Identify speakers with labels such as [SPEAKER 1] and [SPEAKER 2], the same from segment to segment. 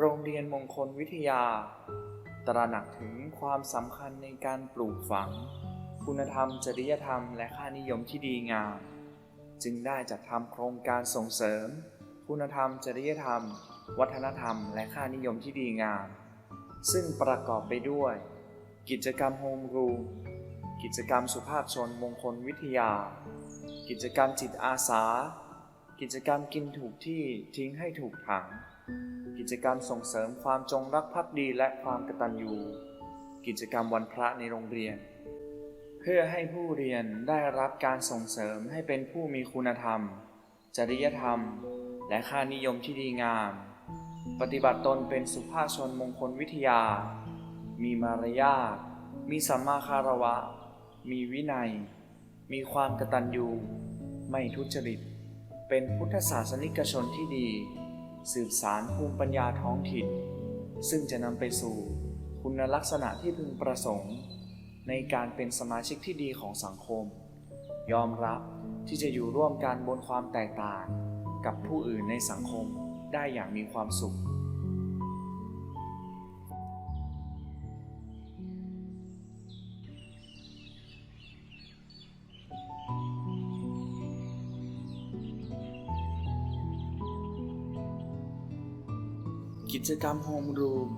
[SPEAKER 1] โรงเรียนมงคลวิทยา ตระหนักถึงความสำคัญในการปลูกฝัง คุณธรรม จริยธรรม และค่านิยมที่ดีงาม จึงได้จัดทำโครงการส่งเสริม คุณธรรม จริยธรรม วัฒนธรรม และค่านิยมที่ดีงาม ซึ่งประกอบไปด้วย กิจกรรมโฮมรูมกิจกรรมสุภาพชนมงคลวิทยา กิจกรรมจิตอาสา กิจกรรมกินถูกที่ทิ้งให้ถูกถัง กิจกรรมส่งเสริมความจงรักภักดีและความกตัญญู กิจกรรมวันพระในโรงเรียน เพื่อให้ผู้เรียนได้รับการส่งเสริมให้เป็นผู้มีคุณธรรม จริยธรรม และค่านิยมที่ดีงาม ปฏิบัติตนเป็นสุภาพชนมงคลวิทยา มีมารยาท มีสัมมาคารวะ มีวินัย มีความกตัญญู ไม่ทุจริต เป็นพุทธศาสนิกชนที่ดี สืบสารภูมิปัญญาท้องถิ่น ซึ่งจะนำไปสู่คุณลักษณะที่พึงประสงค์ ในการเป็นสมาชิกที่ดีของสังคม ยอมรับที่จะอยู่ร่วมกันบนความแตกต่าง กับผู้อื่นในสังคมได้อย่างมีความสุข จกรรมโฮมรูม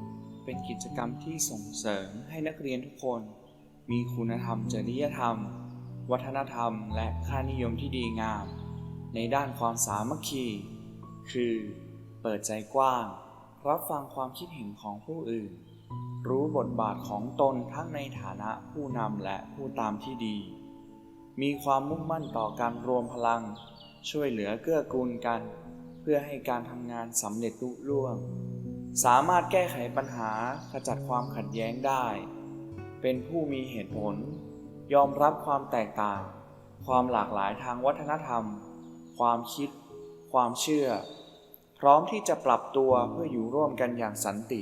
[SPEAKER 1] เป็นกิจกรรมที่ส่งเสริมให้นักเรียนทุกคน มีคุณธรรมจริยธรรม วัฒนธรรม และค่านิยมที่ดีงาม ในด้านความสามัคคี คือ เปิดใจกว้าง รับฟังความคิดเห็นของผู้อื่น รู้บทบาทของตนทั้งในฐานะผู้นำและผู้ตามที่ดี มีความมุ่งมั่นต่อการรวมพลัง ช่วยเหลือเกื้อกูลกัน เพื่อให้การทำงานสำเร็จลุล่วง สามารถแก้ไขปัญหาขจัดความขัดแย้งได้ เป็นผู้มีเหตุผล ยอมรับความแตกต่าง ความหลากหลายทางวัฒนธรรม ความคิด ความเชื่อ พร้อมที่จะปรับตัวเพื่ออยู่ร่วมกันอย่างสันติ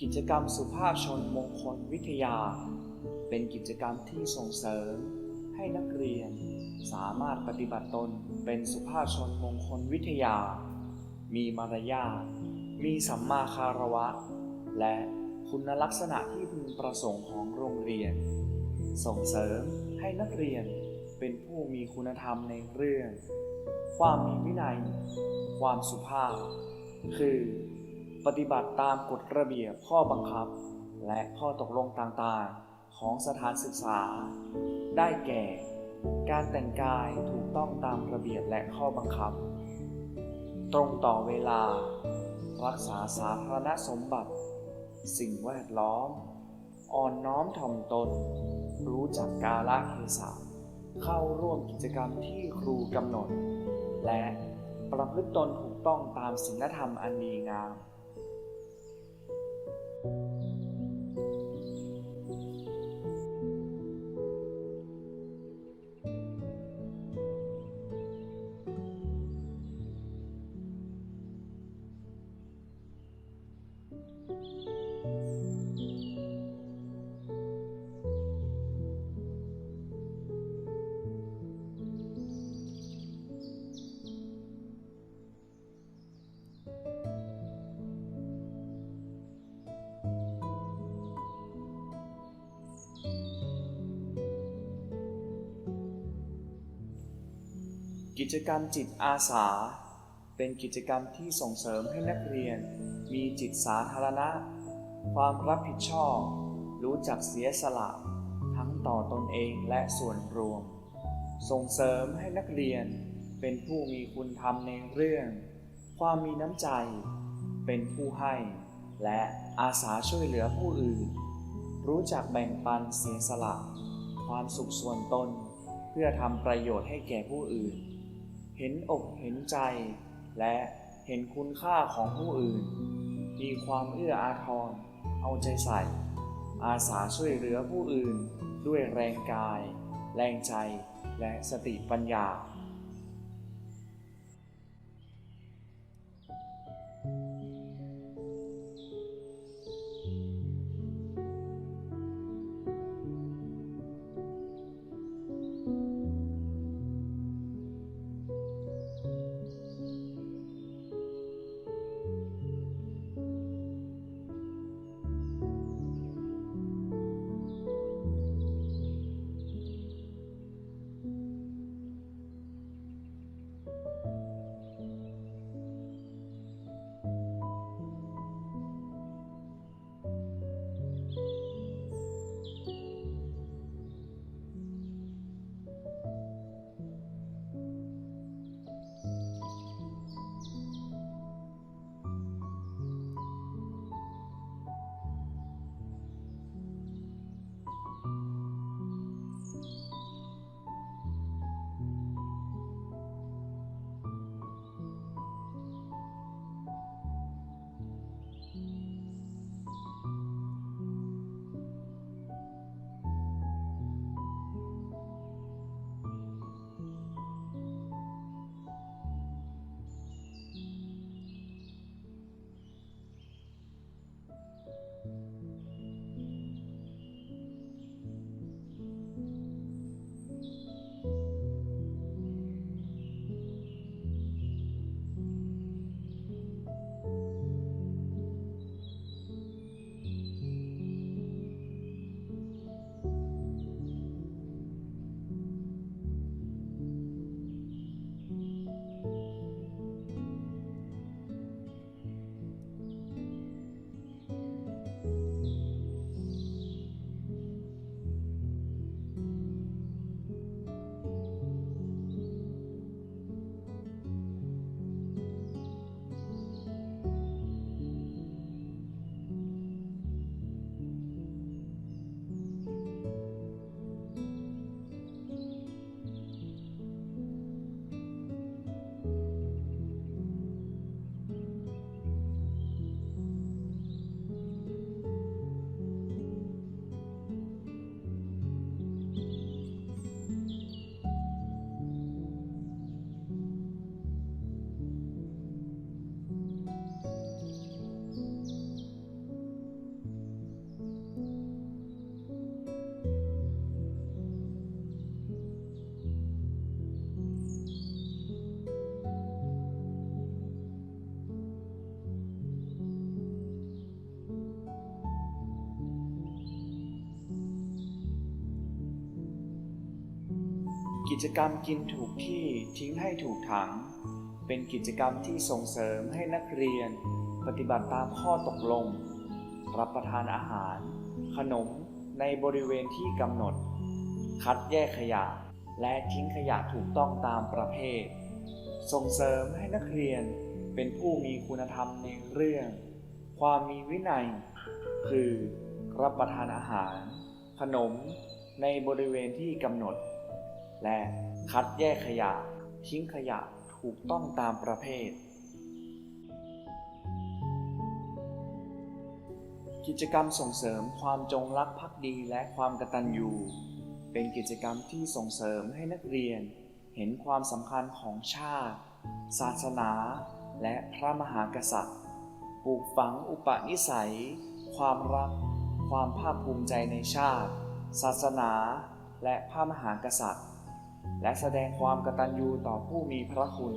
[SPEAKER 1] กิจกรรมสุภาพชนมงคลวิทยา เป็นกิจกรรมที่ส่งเสริม ให้นักเรียน สามารถปฏิบัติตนเป็นสุภาพชนมงคลวิทยา มีมารยาทมีสัมมาคารวะ และคุณลักษณะที่พึงประสงค์ของโรงเรียน ส่งเสริมให้นักเรียนเป็นผู้มีคุณธรรมในเรื่อง ความมีวินัย ความสุภาพ คือ ปฏิบัติตามกฎระเบียบข้อบังคับ และข้อตกลงต่างๆ ของสถานศึกษา ได้แก่ การแต่งกายถูกต้องตามระเบียบและข้อบังคับ ตรงต่อเวลา รักษาสาธารณสมบัติ สิ่งแวดล้อม อ่อนน้อมถ่อมตน รู้จักกาลเทศะเข้าร่วมกิจกรรมที่ครูกำหนด และประพฤติตนถูกต้องตามศีลธรรมอันดีงาม กิจกรรมจิตอาสา เป็นกิจกรรมที่ส่งเสริมให้นักเรียน มีจิตสาธารณะ ความรับผิดชอบ รู้จักเสียสละ ทั้งต่อตนเองและส่วนรวม ส่งเสริมให้นักเรียนเป็นผู้มีคุณธรรมในเรื่อง ความมีน้ำใจ เป็นผู้ให้ และอาสาช่วยเหลือผู้อื่น รู้จักแบ่งปันเสียสละ ความสุขส่วนตน เพื่อทำประโยชน์ให้แก่ผู้อื่น เห็นอกเห็นใจ และเห็นคุณค่าของผู้อื่น มีความเอื้ออาทร เอาใจใส่ อาสาช่วยเหลือผู้อื่น ด้วยแรงกาย แรงใจ และสติปัญญา กิจกรรมกินถูกที่ทิ้งให้ถูกถัง เป็นกิจกรรมที่ส่งเสริมให้นักเรียน ปฏิบัติตามข้อตกลง รับประทานอาหาร ขนมในบริเวณที่กำหนด คัดแยกขยะ และทิ้งขยะถูกต้องตามประเภท ส่งเสริมให้นักเรียนเป็นผู้มีคุณธรรมในเรื่อง ความมีวินัย คือรับประทานอาหาร ขนมในบริเวณที่กำหนด และคัดแยกขยะ ทิ้งขยะถูกต้องตามประเภท กิจกรรมส่งเสริมความจงรักภักดีและความกตัญญูเป็นกิจกรรมที่ส่งเสริมให้นักเรียน เห็นความสำคัญของชาติ ศาสนา และพระมหากษัตริย์ ปลูกฝังอุปนิสัย ความรัก ความภาคภูมิใจในชาติ ศาสนา และพระมหากษัตริย์ และแสดงความกตัญญูต่อผู้มีพระคุณ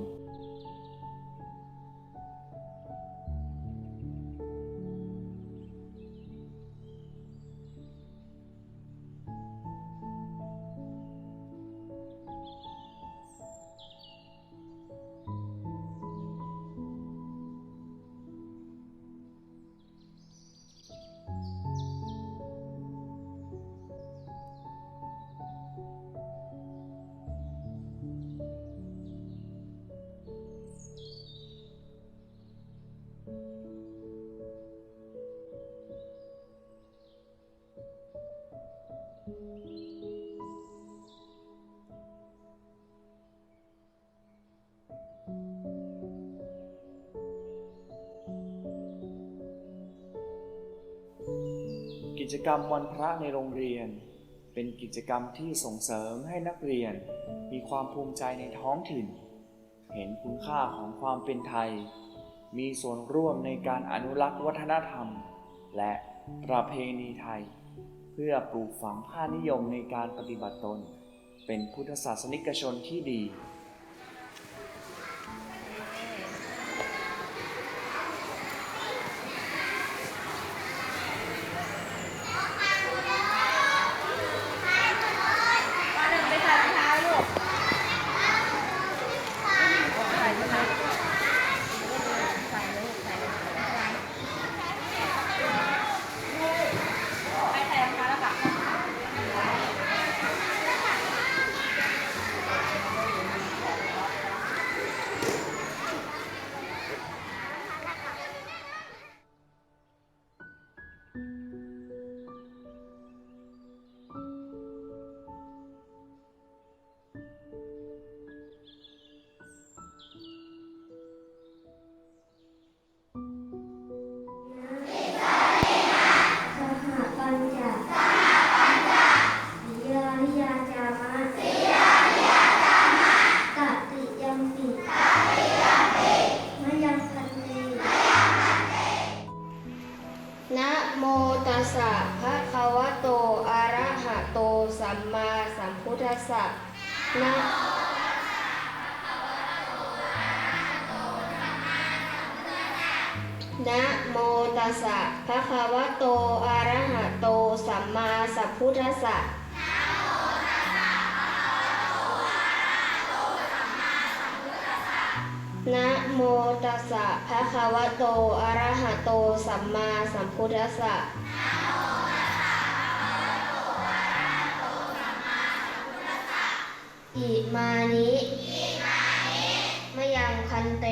[SPEAKER 1] จกรรมวันพระในโรงเรียน เป็นกิจกรรมที่ส่งเสริมให้นักเรียน มีความภูมิใจในท้องถิ่น เห็นคุณค่าของความเป็นไทย มีส่วนร่วมในการอนุรักษ์วัฒนธรรม และประเพณีไทย เพื่อปลูกฝังค่านิยมในการปฏิบัติตน เป็นพุทธศาสนิกชนที่ดี
[SPEAKER 2] นะโมตัสสะภะคะวะโต อะระหะโต สัมมาสัมพุทธัสสะนะนะโมตัสสะภะคะวะโต อะระหะโต สัมมาสัมพุทธัสสะ นะโมตัสสะภะคะวะโต อะระหะโต สัมมาสัมพุทธัสสะอิมานิมะยังคันเต